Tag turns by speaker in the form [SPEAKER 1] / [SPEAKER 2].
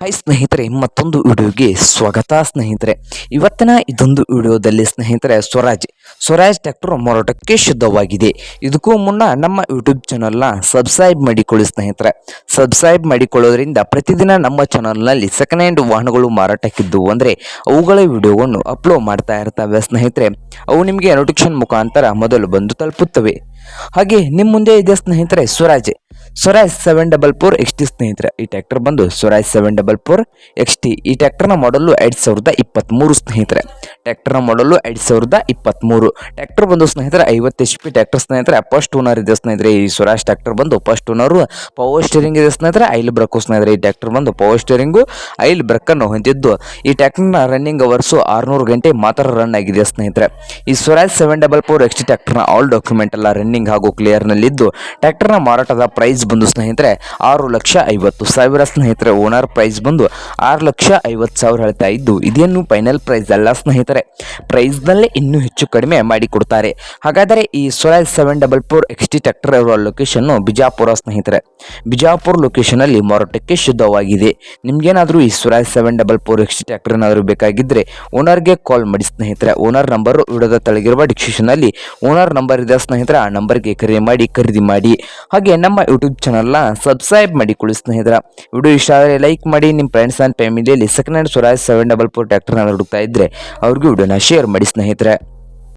[SPEAKER 1] Hi ಸ್ನೇಹಿತರೆ, ಮತ್ತೊಂದು ವಿಡಿಯೋಗೆ ಸ್ವಾಗತ ಸ್ನೇಹಿತರೆ. ಇವತ್ತಿನ ಇದೊಂದು ವಿಡಿಯೋದಲ್ಲಿ ಸ್ನೇಹಿತರೆ, ಸ್ವರಾಜ್. ಸ್ವರಾಜ್ ಟ್ಯಾಕ್ಟರ್ ಮಾರಾಟಕ್ಕೆ ಶುದ್ಧವಾಗಿದೆ. ಇದಕ್ಕೂ ಮುನ್ನ ನಮ್ಮ ಯೂಟ್ಯೂಬ್ ಚಾನಲ್ನ ಸಬ್ಸ್ಕ್ರೈಬ್ ಮಾಡಿಕೊಳ್ಳಿ ಸ್ನೇಹಿತರೆ. ಸಬ್ಸ್ಕ್ರೈಬ್ ಮಾಡಿಕೊಳ್ಳೋದ್ರಿಂದ ಪ್ರತಿದಿನ ನಮ್ಮ ಚಾನಲ್ನಲ್ಲಿ ಸೆಕೆಂಡ್ ಹ್ಯಾಂಡ್ ವಾಹನಗಳು ಮಾರಾಟಕ್ಕಿದ್ದುವು ಅಂದರೆ ಅವುಗಳ ವಿಡಿಯೋವನ್ನು ಅಪ್ಲೋಡ್ ಮಾಡ್ತಾ ಇರ್ತವೆ ಸ್ನೇಹಿತರೆ. ಅವು ನಿಮಗೆ ನೋಟಿಫಿಕೇಶನ್ ಮುಖಾಂತರ ಮೊದಲು ಬಂದು ತಲುಪುತ್ತವೆ. ಹಾಗೆ ನಿಮ್ಮ ಮುಂದೆ ಇದೆ ಸ್ನೇಹಿತರೆ, Swaraj. Swaraj seven double four X T ಸ್ನೇಹಿತರೆ, ಈ ಟ್ರ್ಯಾಕ್ಟರ್ ಬಂದು Swaraj seven double four X T ಈ ಟ್ಯಾಕ್ಟರ್ನ ಮಾಡಲು ಎರಡು ಸಾವಿರದ ಇಪ್ಪತ್ತ್ಮೂರು ಸ್ನೇಹಿತರೆ. ಟ್ಯಾಕ್ಟರ್ನ ಮಾಡಲು ಎರಡು ಸಾವಿರದ ಇಪ್ಪತ್ತ್ಮೂರು ಟ್ಯಾಕ್ಟರ್ ಬಂದು ಸ್ನೇಹಿತರೆ, ಐವತ್ತು ಎಚ್ ಪಿ ಟ್ಯಾಕ್ಟರ್ ಸ್ನೇಹಿತರೆ ಫಸ್ಟ್ ಓನರ್ ಇದೆ ಸ್ನೇಹಿತರೆ. ಈ ಸ್ವರಾಜ್ ಟ್ಯಾಕ್ಟರ್ ಬಂದು ಫಸ್ಟ್ ಓನರು ಪವರ್ ಸ್ಟೇರಿಂಗ್ ಇದೆ ಸ್ನೇಹಿತರೆ, ಐಲ್ ಬ್ರಕ್ಕು ಸ್ನೇಹಿತರೆ. ಈ ಟ್ಯಾಕ್ಟರ್ ಬಂದು ಪವರ್ ಸ್ಟೇರಿಂಗು ಐಲ್ ಬ್ರಕ್ಕನ್ನು ಹೊಂದಿದ್ದು. ಈ ಟ್ಯಾಕ್ಟರ್ನ ರನ್ನಿಂಗ್ ಅವರ್ಸು ಆರುನೂರು ಗಂಟೆ ಮಾತ್ರ ರನ್ ಆಗಿದೆ ಸ್ನೇಹಿತರೆ. ಈ Swaraj seven double four X T ಟ್ಯಾಕ್ಟರ್ನ all document ಎಲ್ಲ ರನ್ನಿಂಗ್ ಹಾಗೂ ಕ್ಲಿಯರ್ನಲ್ಲಿದ್ದು ಟ್ಯಾಕ್ಟರ್ನ ಮಾರಾಟದ ಪ್ರೈಸ್ ಬಂದು ಸ್ನೇಹಿತರೆ, ಆರು ಲಕ್ಷ ಐವತ್ತು ಸಾವಿರ ಸ್ನೇಹಿತರೆ ಓನರ್ ಪ್ರೈಸ್ ಬಂದು ಆರು ಲಕ್ಷ ಐವತ್ತು ಸಾವಿರ ಹೇಳ್ತಾ ಇದ್ದು, ಇದೇನು ಫೈನಲ್ ಪ್ರೈಸ್ ಅಲ್ಲ ಸ್ನೇಹಿತರೆ. ಪ್ರೈಸ್ನಲ್ಲೇ ಇನ್ನೂ ಹೆಚ್ಚು ಕಡಿಮೆ ಮಾಡಿಕೊಡ್ತಾರೆ ಹಾಗಾದರೆ ಈ Swaraj seven double four X T tractor ಇರುವ ಲೊಕೇಶನ್ನು ಬಿಜಾಪುರ ಸ್ನೇಹಿತರೆ. ಬಿಜಾಪುರ ಲೊಕೇಶನಲ್ಲಿ ಮಾರಾಟಕ್ಕೆ ಶುದ್ಧವಾಗಿದೆ. ನಿಮಗೇನಾದರೂ ಈ Swaraj seven double four X T tractor ಏನಾದರೂ ಬೇಕಾಗಿದ್ದರೆ ಓನರ್ಗೆ ಕಾಲ್ ಮಾಡಿ ಸ್ನೇಹಿತರೆ. ಓನರ್ ನಂಬರು ವಿಡದ ತಳಗಿರುವ ಡಿಸ್ಕ್ರಿಪ್ಷನಲ್ಲಿ ಓನರ್ ನಂಬರ್ ಇದೆ ಸ್ನೇಹಿತರೆ. ಆ ನಂಬರ್ಗೆ ಕರೆ ಮಾಡಿ, ಖರೀದಿ ಮಾಡಿ. ಹಾಗೆ ನಮ್ಮ ಯೂಟ್ಯೂಬ್ ಚಾನಲ್ನ ಸಬ್ಸ್ಕ್ರೈಬ್ ಮಾಡಿಕೊಳ್ಳಿ ಸ್ನೇಹಿತರ. ವಿಡಿಯೋ ಇಷ್ಟ ಆದರೆ ಲೈಕ್ ಮಾಡಿ ನಿಮ್ಮ ಫ್ರೆಂಡ್ಸ್ ಆ್ಯಂಡ್ ಫ್ಯಾಮಿಲಿಯಲ್ಲಿ second hand Swaraj seven double four ಟ್ರ್ಯಾಕ್ಟರ್ನ ಹುಡುಕ್ತಾ ಇದ್ದರೆ ಅವ್ರಿಗೂ ವಿಡಿಯೋನ ಶೇರ್ ಮಾಡಿ ಸ್ನೇಹಿತರೆ.